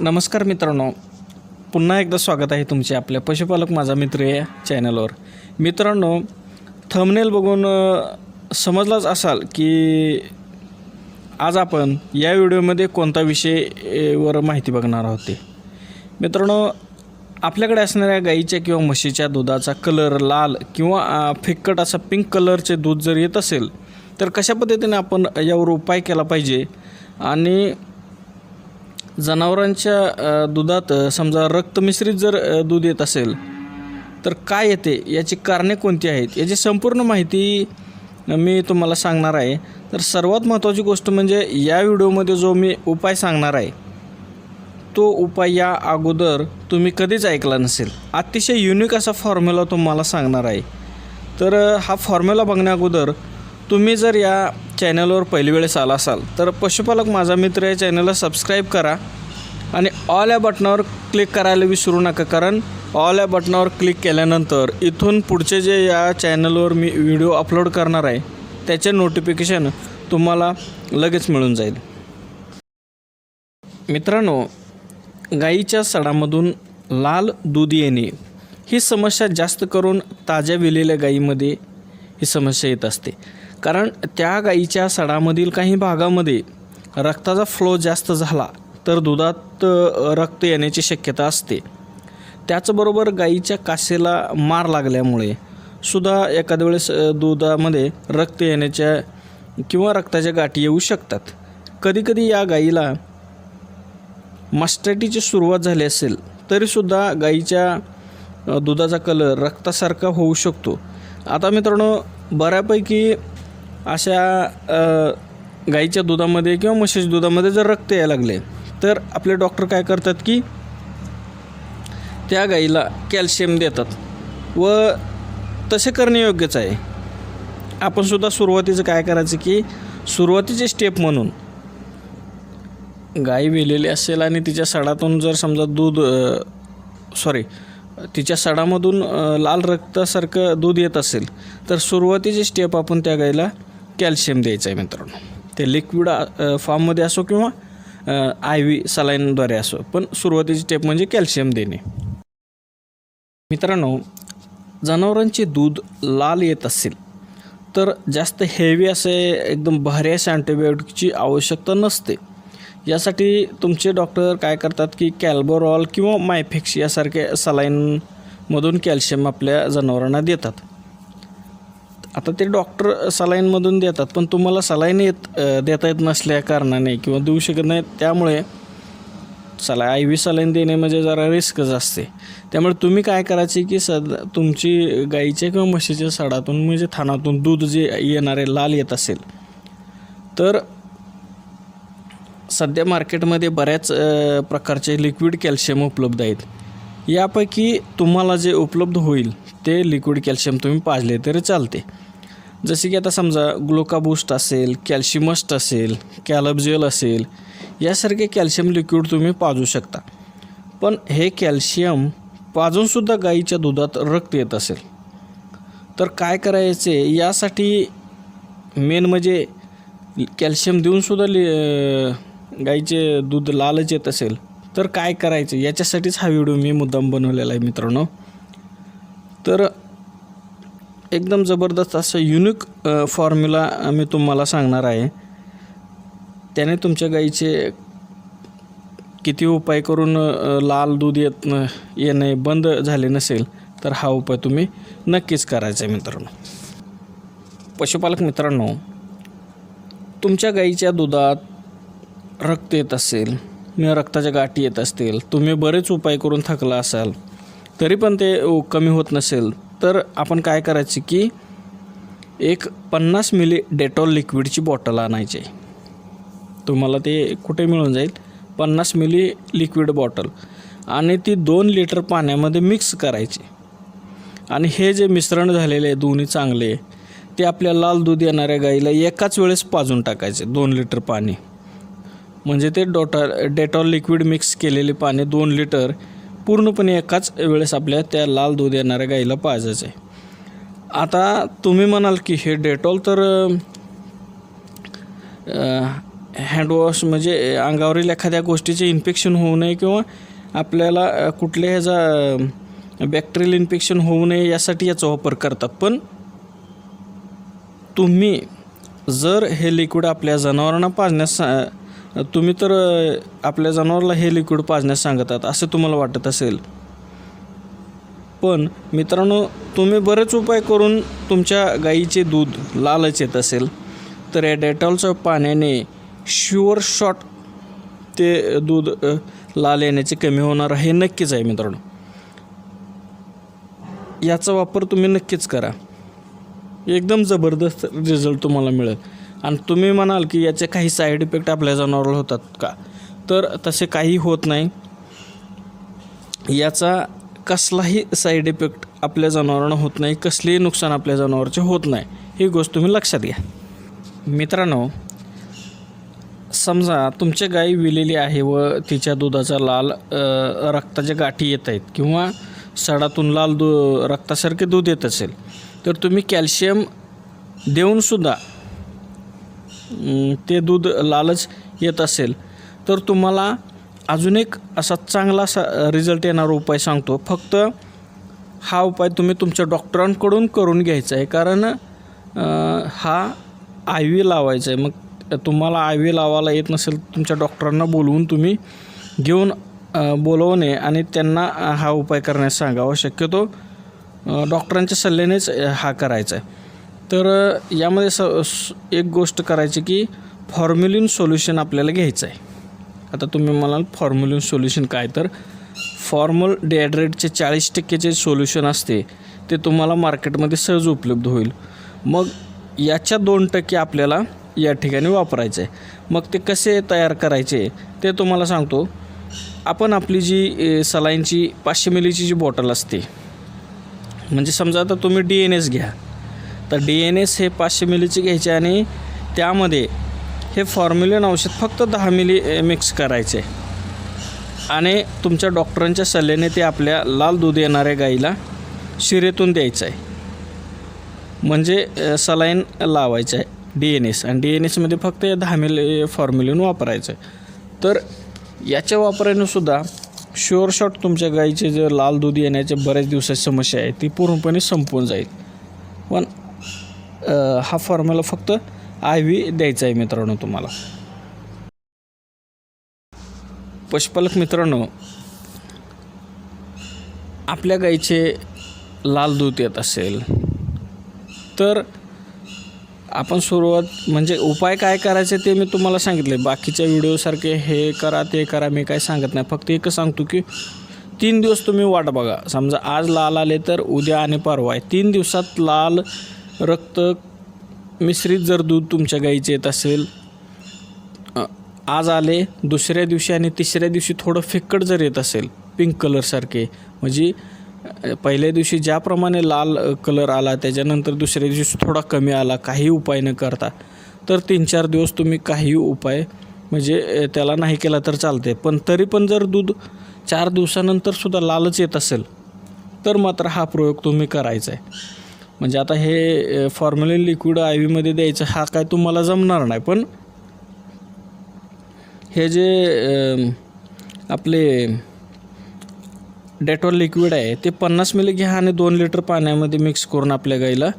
नमस्कार मित्रांनो. पुन्हा एकदा स्वागत आहे तुमचे आपल्या पशुपालक माझा मित्र या चॅनलवर मित्रांनो थंबनेल बघून समजलाच असाल की आज आपण या व्हिडिओमध्ये कोणता विषयवर माहिती बघणार आहोत ते. मित्रांनो आपल्याकडे असणाऱ्या गाईच्या किंवा म्हशीच्या दुधाचा कलर लाल किंवा फिक्कट असा पिंक कलरचे दूध जर येत असेल तर कशा पद्धतीने आपण यावर उपाय केला पाहिजे? आणि जनावरांच्या दुधात समजा समजा रक्तमिश्रित जर दूध येत असेल तर काय येते? याची कारणे कोणती आहेत? याची संपूर्ण माहिती मी तुम्हाला सांगणार आहे. तर सर्वात महत्त्वाची गोष्ट म्हणजे या व्हिडिओमध्ये जो मी उपाय सांगणार आहे तो उपाय या अगोदर तुम्ही कधीच ऐकला नसेल. अतिशय युनिक असा फॉर्म्युला तुम्हाला सांगणार आहे. तर हा फॉर्म्युला बघण्या अगोदर तुम्ही जर या चॅनलवर पहिली वेळेस आला असाल तर पशुपालक माझा मित्र या चॅनलला सबस्क्राईब करा आणि ऑल या बटनावर क्लिक करायला विसरू नका कारण ऑल या बटनावर क्लिक केल्यानंतर इथून पुढचे जे या चॅनलवर मी व्हिडिओ अपलोड करणार आहे त्याचे नोटिफिकेशन तुम्हाला लगेच मिळून जाईल. मित्रांनो गाईच्या सडामधून लाल दूध येणे ही समस्या जास्त करून ताज्या विलेल्या गाईमध्ये ही समस्या येत असते. कारण त्या गाईच्या सडामधील काही भागामध्ये रक्ताचा फ्लो जास्त झाला तर दुधात रक्त येण्याची शक्यता असते. त्याचबरोबर गाईच्या कासेला मार लागल्यामुळे सुद्धा एखाद्या वेळेस दुधामध्ये रक्त येण्याच्या किंवा रक्ताच्या गाठी येऊ शकतात. कधीकधी या गाईला मास्टॅटीची सुरुवात झाली असेल तरीसुद्धा गाईच्या दुधाचा कलर रक्तासारखा होऊ शकतो. आता मित्रांनो बऱ्यापैकी अशा गाईच्या दुधामध्ये किंवा म्हशीच्या दुधामध्ये जर रक्त यायला लागले तर आपले डॉक्टर काय करतात की त्या गाईला कॅल्शियम देतात. व तसे करणे योग्यच आहे. आपणसुद्धा सुरुवातीचं काय करायचं की सुरुवातीचे स्टेप म्हणून गाय वेलेली असेल आणि तिच्या सडातून जर समजा दूध सॉरी तिच्या सडामधून लाल रक्तासारखं दूध येत असेल तर सुरुवातीचे स्टेप आपण त्या गायला कॅल्शियम द्यायचं आहे मित्रांनो. ते लिक्विड फॉर्ममध्ये असो किंवा आय व्ही सलाईनद्वारे असो. पण सुरुवातीची स्टेप म्हणजे कॅल्शियम देणे. मित्रांनो जनावरांचे दूध लाल येत असेल तर जास्त हेवी असे एकदम भारी असे अँटीबायोटिकची आवश्यकता नसते. यासाठी तुमचे डॉक्टर काय करतात की कॅल्बोरॉल किंवा मायफेक्स यासारख्या सलाईनमधून कॅल्शियम आपल्या जनावरांना देतात. आता ते डॉक्टर सलाईनमधून देतात पण तुम्हाला सलाईन येत देता येत नसल्या कारणाने किंवा देऊ शकत नाही त्यामुळे सला आय व्ही सलाईन देणे म्हणजे जरा रिस्कच असते. त्यामुळे तुम्ही काय करायचे की सद तुमची गाईच्या किंवा म्हशीच्या सडातून म्हणजे थानातून दूध जे येणारे लाल येत असेल तर सध्या मार्केटमध्ये बऱ्याच प्रकारचे लिक्विड कॅल्शियम उपलब्ध आहेत. यापैकी तुम्हाला जे उपलब्ध होईल ते लिक्विड कॅल्शियम तुम्ही पाजले तरी चालते. जसे की आता समजा ग्लुकाबूस्ट असेल कॅल्शिमस्ट असेल कॅलबजेल असेल यासारखे कॅल्शियम लिक्विड तुम्ही पाजू शकता. पण हे कॅल्शियम पाजूनसुद्धा गाईच्या दुधात रक्त येत असेल. तर काय करायचे? यासाठी मेन म्हणजे कॅल्शियम देऊनसुद्धा लि गाईचे दूध लालच येत असेल. तर काय करायचं? याच्यासाठीच हा व्हिडिओ मी मुद्दाम बनवलेला आहे मित्रांनो. तर एकदम जबरदस्त असं युनिक फॉर्म्युला मी तुम्हाला सांगणार आहे. त्याने तुमच्या गाईचे किती उपाय करून लाल दूध येत येणे बंद झाले नसेल तर हा उपाय तुम्ही नक्कीच करायचा आहे मित्रांनो. पशुपालक मित्रांनो तुमच्या गाईच्या दुधात रक्त येत असेल किंवा रक्ताच्या गाठी येत असतील तुम्ही बरेच उपाय करून थकला असाल तरी पण ते कमी होत नसेल तर आपण काय करायचे की एक पन्नास मिली डेटॉल लिक्विडची बॉटल आणायची. तुम्हाला ते कुठे मिळून जाईल? पन्नास मिली लिक्विड बॉटल. आणि ती दोन लिटर पाण्यामध्ये मिक्स करायची. आणि हे जे मिश्रण झालेले आहे दोन्ही चांगले ते आपल्या लाल दूध येणाऱ्या गाईला एकाच वेळेस पाजून टाकायचे दोन लिटर पाणी. म्हणजे ते डॉटा डेटॉल लिक्विड मिक्स केलेले पाणी दोन लिटर पूर्णपणे एकाच वेळेस आपल्या त्या लाल दूध येणाऱ्या गाईला पाजायचं आहे. आता तुम्ही म्हणाल की हे डेटॉल तर हँडवॉश म्हणजे अंगावरील एखाद्या गोष्टीचे इन्फेक्शन होऊ नये किंवा आपल्याला कुठल्या ह्याचा बॅक्टेरियल इन्फेक्शन होऊ नये यासाठी याचा वापर करतात. पण तुम्ही जर हे लिक्विड आपल्या जनावरांना पाजण्यास तुम्ही तर आपल्या जनावरला हे लिक्विड पाजण्यास सांगतात असं तुम्हाला वाटत असेल. पण मित्रांनो तुम्ही बरेच उपाय करून तुमच्या गाईचे दूध लालच येत असेल. तर या डेटॉलच्या पाण्याने शुअर शॉट ते दूध लाल येण्याचे कमी होणार हे नक्कीच आहे मित्रांनो. याचा वापर तुम्ही नक्कीच करा. एकदम जबरदस्त रिझल्ट तुम्हाला मिळेल. आणि तुम्ही म्हणाल की याचे काही साईड इफेक्ट आपल्या जनावरला होतात का? तर तसे काही होत नाही. याचा कसलाही साईड इफेक्ट आपल्या जनावरांना होत नाही कसलेही नुकसान आपल्या जनावरचे होत नाही. ही गोष्ट तुम्ही लक्षात घ्या. मित्रांनो समजा तुमची गाय विलेली आहे व तिच्या दुधाचा लाल रक्ताच्या गाठी येत आहेत किंवा सडातून लाल दू रक्तासारखे दूध येत असेल तर तुम्ही कॅल्शियम देऊनसुद्धा ते दूध लालच येत असेल. तर तुम्हाला अजून एक असा चांगला असा रिझल्ट येणारा उपाय सांगतो. फक्त हा उपाय तुम्ही तुमच्या डॉक्टरांकडून करून घ्यायचा आहे. कारण हा आय व्ही लावायचा आहे. मग तुम्हाला आय व्ही लावायला येत नसेल तुमच्या डॉक्टरांना बोलवून तुम्ही घेऊन बोलवणे आणि त्यांना हा उपाय करण्यास सांगावा. शक्यतो डॉक्टरांच्या सल्ल्यानेच हा करायचा आहे. तर यामध्ये स एक गोष्ट करायची की फॉर्म्युलिन सोल्युशन आपल्याला घ्यायचं आहे. आता तुम्ही म्हणाल फॉर्म्युलिन सोल्युशन काय? तर फॉर्मल डिहायड्रेटचे चाळीस टक्केचे सोल्युशन असते ते तुम्हाला मार्केटमध्ये सहज उपलब्ध होईल. मग याच्या दोन टक्के आपल्याला या ठिकाणी वापरायचं आहे. मग ते कसे तयार करायचे ते तुम्हाला सांगतो. आपण आपली जी सलाईनची पाचशे मिलीची जी बॉटल असते म्हणजे समजा आता तुम्ही डी एन एस घ्या. तर डी एन एस हे पाचशे मिलीचे घ्यायचे आणि त्यामध्ये हे फॉर्म्युलिन औषध फक्त दहा मिली मिक्स करायचे. आणि तुमच्या डॉक्टरांच्या सल्ल्याने ते आपल्या लाल दूध येणाऱ्या गाईला शिरेतून द्यायचं आहे. म्हणजे सलाईन लावायचं आहे डी एन एस आणि डी एन एसमध्ये फक्त या दहा मिली फॉर्म्युलिन वापरायचं आहे. तर याच्या वापराने सुद्धा शुअर शॉट तुमच्या गाईचे जे लाल दूध येण्याच्या बऱ्याच दिवसाची समस्या आहे ती पूर्णपणे संपून जाईल. पण हा फॉर्म्युला फक्त आय व्ही द्यायचा आहे मित्रांनो तुम्हाला. पशुपालक मित्रांनो आपल्या गाईचे लाल दूध येत असेल तर आपण सुरुवात म्हणजे उपाय काय करायचे ते मी तुम्हाला सांगितले. बाकीच्या व्हिडिओसारखे हे करा ते करा मी काय सांगत नाही. फक्त एकच सांगतो की तीन दिवस तुम्ही वाट बघा. समजा आज लाल आले तर उद्या आणि परवा आहे. तीन दिवसात लाल रक्त मिश्रित जर दूध तुमच्या गाईचे येत असेल आज आले दुसऱ्या दिवशी आणि तिसऱ्या दिवशी थोडं फिक्कट जर येत असेल पिंक कलरसारखे म्हणजे पहिल्या दिवशी ज्याप्रमाणे लाल कलर आला त्याच्यानंतर दुसऱ्या दिवशी थोडा कमी आला काही उपाय न करता तर तीन चार दिवस तुम्ही काही उपाय म्हणजे त्याला नाही केला तर चालते पण तरी पण जर दूध चार दिवसानंतर सुद्धा लालच येत असेल तर मात्र हा प्रयोग तुम्ही करायचा आहे म्हणजे आता हे फॉर्म्युलिन लिक्विड आय व्हीमध्ये द्यायचं हा काय तुम्हाला जमणार नाही. पण हे जे आपले डेटॉल लिक्विड आहे ते पन्नास मिली घ्या आणि दोन लिटर पाण्यामध्ये मिक्स करून आपल्या गाईला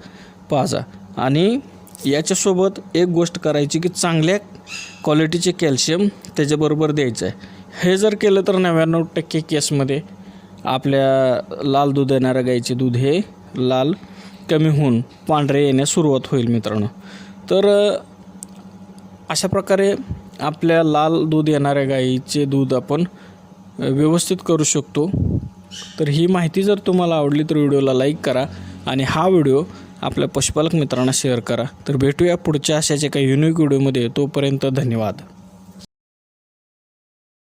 पाजा. आणि याच्यासोबत एक गोष्ट करायची की चांगल्या क्वालिटीचे कॅल्शियम त्याच्याबरोबर द्यायचं आहे. हे जर केलं तर नव्याण्णव टक्के केसमध्ये आपल्या लाल दूध येणाऱ्या गाईचे दूध हे लाल कमी होऊन पांढरे येण्यास सुरुवात होईल मित्रांनो. तर अशा प्रकारे आपल्या लाल दूध येणाऱ्या गाईचे दूध आपण व्यवस्थित करू शकतो. तर ही माहिती जर तुम्हाला आवडली तर व्हिडिओला लाईक करा आणि हा व्हिडिओ आपल्या पशुपालक मित्रांना शेअर करा. तर भेटूया पुढच्या अशाच्या काही युनिक व्हिडिओमध्ये. तोपर्यंत धन्यवाद.